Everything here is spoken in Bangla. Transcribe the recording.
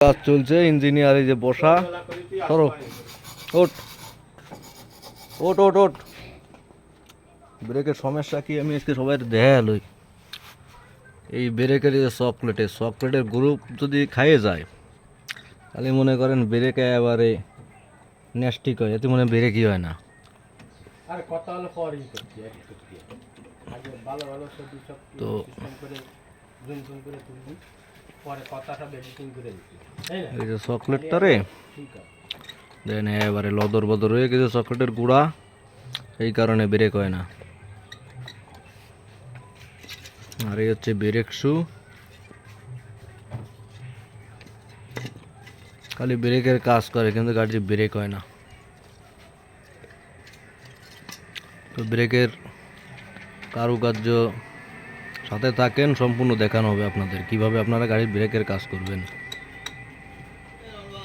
কাজ চলছে ইঞ্জিনিয়ার এই যে বসা। সরো। ওট ওট ওট ওট ব্রেকের সমস্যা কি? আমি আজকে সবাই দেখা লই এই ব্রেকের যে চকলেটের চকলেটের গ্রুপ যদি খাইয়ে যায় তাহলে মনে করেন ব্রেক এবারে নেস্টিক হয় এতে মনে হয় ব্রেকই হয় না। তো- পরে কথা সব এডিটিং করে দিচ্ছি এই যে চকলেটটা রে দেন এবারে লদর বদর হয়ে গেছে চকলেটের গুঁড়া। এই কারণে ব্রেক হয় না। আর এই হচ্ছে ব্রেক শু। খালি ব্রেকের কাজ করে কিন্তু গাড়ির ব্রেক হয় না। তো ব্রেকের কারুকার্য সাথে থাকেন সম্পূর্ণ দেখানো হবে আপনাদের। কীভাবে আপনারা গাড়ির ব্রেকের কাজ করবেন?